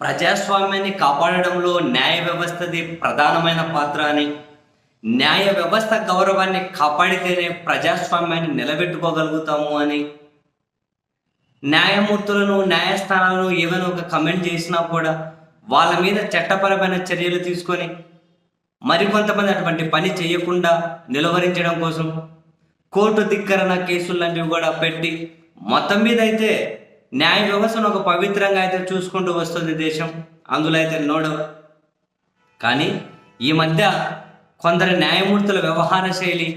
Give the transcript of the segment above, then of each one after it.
ప్రజాస్వామ్యాన్ని కాపాడడంలో న్యాయ వ్యవస్థది ప్రధానమైన పాత్ర అని. న్యాయ వ్యవస్థ గౌరవాన్ని కాపాడితేనే ప్రజాస్వామ్యాన్ని నిలబెట్టుకోగలుగుతాము అని. న్యాయమూర్తులను న్యాయస్థానాలను ఏమైనా ఒక కమెంట్ చేసినా కూడా వాళ్ళ మీద చట్టపరమైన చర్యలు తీసుకొని మరికొంతమంది అటువంటి పని చేయకుండా నిలువరించడం కోసం కోర్టు ధిక్కరణ కేసులు లాంటివి కూడా పెట్టి మొత్తం మీద అయితే న్యాయ వ్యవస్థను ఒక పవిత్రంగా అయితే చూసుకుంటూ వస్తుంది దేశం. అందులో అయితే నోడవ. కానీ ఈ మధ్య కొందరు న్యాయమూర్తుల వ్యవహార శైలి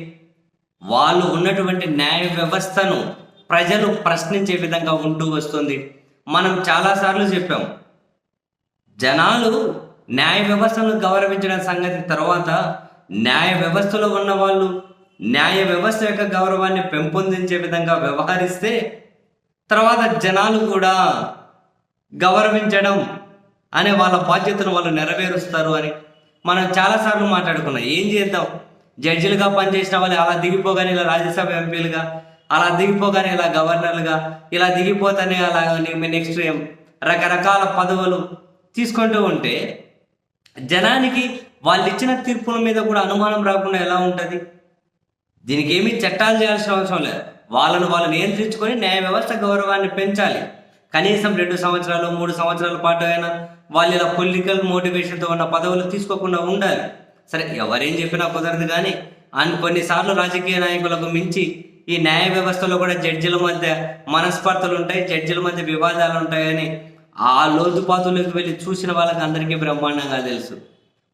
వాళ్ళు ఉన్నటువంటి న్యాయ వ్యవస్థను ప్రజలు ప్రశ్నించే విధంగా ఉంటూ వస్తుంది. మనం చాలాసార్లు చెప్పాం జనాలు న్యాయ వ్యవస్థను గౌరవించిన సంగతి తర్వాత న్యాయ వ్యవస్థలో ఉన్నవాళ్ళు న్యాయ వ్యవస్థ యొక్క గౌరవాన్ని పెంపొందించే విధంగా వ్యవహరిస్తే తర్వాత జనాలు కూడా గౌరవించడం అనే వాళ్ళ బాధ్యతను వాళ్ళు నెరవేరుస్తారు అని మనం చాలాసార్లు మాట్లాడుకున్నాం. ఏం చేద్దాం? జడ్జిలుగా పనిచేసిన వాళ్ళు అలా దిగిపోగానే ఇలా రాజ్యసభ ఎంపీలుగా అలా దిగిపోగానే ఇలా గవర్నర్లుగా ఇలా దిగిపోతానే అలా నెక్స్ట్ రకరకాల పదవులు తీసుకుంటూ ఉంటే జనానికి వాళ్ళు ఇచ్చిన తీర్పుల మీద కూడా అనుమానం రాకుండా ఎలా ఉంటుంది? దీనికి ఏమీ చట్టాలు చేయాల్సిన అవసరం లేదు. వాళ్ళను వాళ్ళు నియంత్రించుకొని న్యాయ వ్యవస్థ గౌరవాన్ని పెంచాలి. కనీసం రెండు సంవత్సరాలు మూడు సంవత్సరాల పాటు అయినా వాళ్ళు ఇలా పొలిటికల్ మోటివేషన్తో ఉన్న పదవులు తీసుకోకుండా ఉండాలి. సరే ఎవరేం చెప్పినా కుదరదు కానీ అండ్ కొన్నిసార్లు రాజకీయ నాయకులకు మించి ఈ న్యాయ వ్యవస్థలో కూడా జడ్జిల మధ్య మనస్పర్ధలు ఉంటాయి జడ్జిల మధ్య వివాదాలు ఉంటాయని ఆ లోతుపాతులకు వెళ్ళి చూసిన వాళ్ళకి అందరికీ బ్రహ్మాండంగా తెలుసు.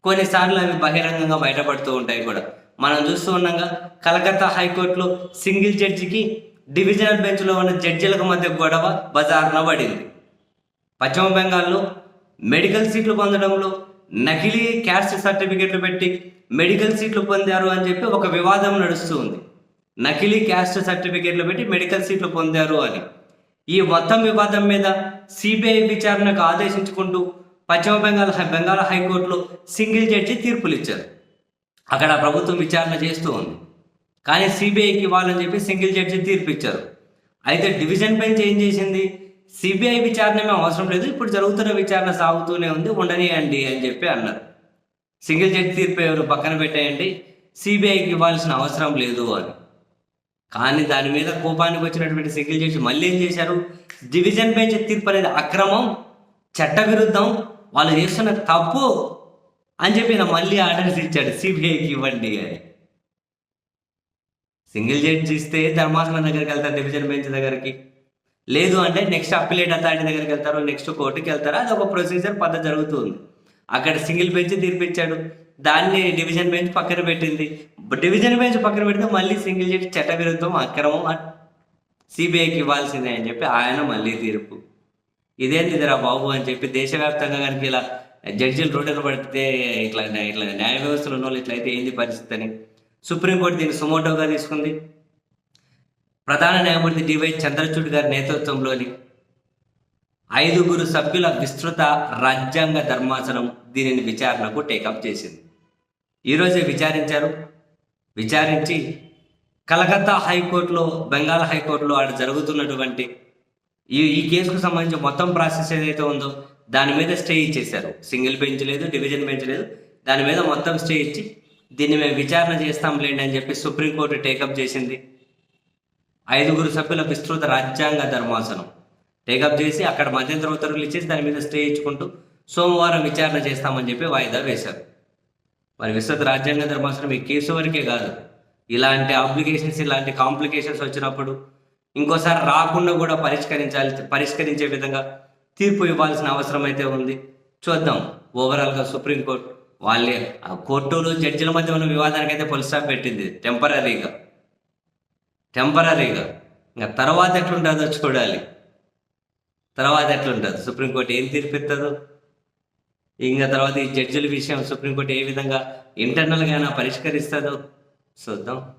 కొన్నిసార్లు అవి బహిరంగంగా బయటపడుతూ ఉంటాయి కూడా. మనం చూస్తూ ఉన్నాగా కలకత్తా హైకోర్టులో సింగిల్ జడ్జికి డివిజనల్ బెంచ్లో ఉన్న జడ్జిలకు మధ్య గొడవ బజార్న పడింది. పశ్చిమ బెంగాల్లో మెడికల్ సీట్లు పొందడంలో నకిలీ క్యాస్ట్ సర్టిఫికెట్లు పెట్టి మెడికల్ సీట్లు పొందారు అని చెప్పి ఒక వివాదం నడుస్తూ ఉంది. నకిలీ క్యాస్ట్ సర్టిఫికెట్లు పెట్టి మెడికల్ సీట్లు పొందారు అని. ఈ మొత్తం వివాదం మీద సిబిఐ విచారణకు ఆదేశించుకుంటూ పశ్చిమ బెంగాల్ బెంగాల్ హైకోర్టులో సింగిల్ జడ్జి తీర్పులు ఇచ్చారు అక్కడ ప్రభుత్వం విచారణ చేస్తూ ఉంది. కానీ సిబిఐకి ఇవ్వాలని చెప్పి సింగిల్ జడ్జి తీర్పు ఇచ్చారు. అయితే డివిజన్ బెంచ్ ఏం చేసింది? సిబిఐ విచారణ మేము అవసరం లేదు ఇప్పుడు జరుగుతున్న విచారణ సాగుతూనే ఉంది ఉండనియండి అని చెప్పి అన్నారు. సింగిల్ జడ్జి తీర్పు ఎవరు పక్కన పెట్టేయండి సిబిఐకి ఇవ్వాల్సిన అవసరం లేదు అని. కానీ దాని మీద కోపానికి వచ్చినటువంటి సింగిల్ జడ్జి మళ్ళీ ఏం చేశారు? డివిజన్ బెంచ్ తీర్పు అనేది అక్రమం చట్టవిరుద్ధం వాళ్ళు చేస్తున్న తప్పు అని చెప్పి నా మళ్ళీ ఆర్డర్స్ ఇచ్చాడు. సిబిఐకి ఇవ్వండి అని. సింగిల్ జడ్జి ఇస్తే ధర్మాసనం దగ్గరికి వెళ్తారు డివిజన్ బెంచ్ దగ్గరికి. లేదు అంటే నెక్స్ట్ అప్పిలేట్ అథారిటీ దగ్గరికి వెళ్తారు నెక్స్ట్ కోర్టుకి వెళ్తారు. అది ఒక ప్రొసీజర్ పద్ధతి జరుగుతుంది. అక్కడ సింగిల్ బెంచ్ తీర్పిచ్చాడు. దాన్ని డివిజన్ బెంచ్ పక్కన పెట్టింది. డివిజన్ బెంచ్ పక్కన పెడితే మళ్ళీ సింగిల్ జడ్జి చట్ట విరుద్ధం అక్రమం సిబిఐకి ఇవ్వాల్సిందే అని చెప్పి ఆయన మళ్ళీ తీర్పు. ఇదేంది ఇదిరా బాబు అని చెప్పి దేశవ్యాప్తంగా కనుక ఇలా జడ్జీలు రోడ్డున పడితే ఇట్లా ఇట్లా న్యాయ వ్యవస్థలో ఉన్న వాళ్ళు ఇట్లయితే ఏంది పరిస్థితి అని. సుప్రీంకోర్టు దీన్ని సుమోటోగా తీసుకుంది. ప్రధాన న్యాయమూర్తి డివై చంద్రచూడ్ గారి నేతృత్వంలోని ఐదుగురు సభ్యుల విస్తృత రాజ్యాంగ ధర్మాసనం దీనిని విచారణకు టేకప్ చేసింది. ఈరోజే విచారించారు. విచారించి కలకత్తా హైకోర్టులో బెంగాల్ హైకోర్టులో ఆడ జరుగుతున్నటువంటి ఈ ఈ కేసుకు సంబంధించి మొత్తం ప్రాసెస్ ఏదైతే ఉందో దాని మీద స్టే ఇచ్చేశారు. సింగిల్ బెంచ్ లేదు డివిజన్ బెంచ్ లేదు. దాని మీద మొత్తం స్టే ఇచ్చి దీన్ని మేము విచారణ చేస్తాంలేండి అని చెప్పి సుప్రీంకోర్టు టేకప్ చేసింది. ఐదుగురు సభ్యుల విస్తృత రాజ్యాంగ ధర్మాసనం. టేకప్ చేసి అక్కడ మధ్యంతర ఉత్తర్వులు ఇచ్చేసి దాని మీద స్టే ఇచ్చుకుంటూ సోమవారం విచారణ చేస్తామని చెప్పి వాయిదా వేశారు. మరి విస్తృత రాజ్యాంగ ధర్మాసనం ఈ కేసు వరకే కాదు. ఇలాంటి అప్లికేషన్స్ ఇలాంటి కాంప్లికేషన్స్ వచ్చినప్పుడు ఇంకోసారి రాకుండా కూడా పరిష్కరించాలి పరిష్కరించే విధంగా తీర్పు ఇవ్వాల్సిన అవసరం అయితే ఉంది. చూద్దాం. ఓవరాల్గా సుప్రీంకోర్టు వాళ్ళే ఆ కోర్టులు జడ్జిల మధ్య ఉన్న వివాదానికి అయితే ఫుల్ స్టాప్ పెట్టింది. టెంపరీగా టెంపరీగా ఇంకా తర్వాత ఎట్లుంటుందో చూడాలి. తర్వాత ఎట్లుంటుంది? సుప్రీంకోర్టు ఏం తీర్పిస్తుందో ఇంకా తర్వాత ఈ జడ్జిల విషయం సుప్రీంకోర్టు ఏ విధంగా ఇంటర్నల్గా పరిష్కరిస్తుందో? చూద్దాం.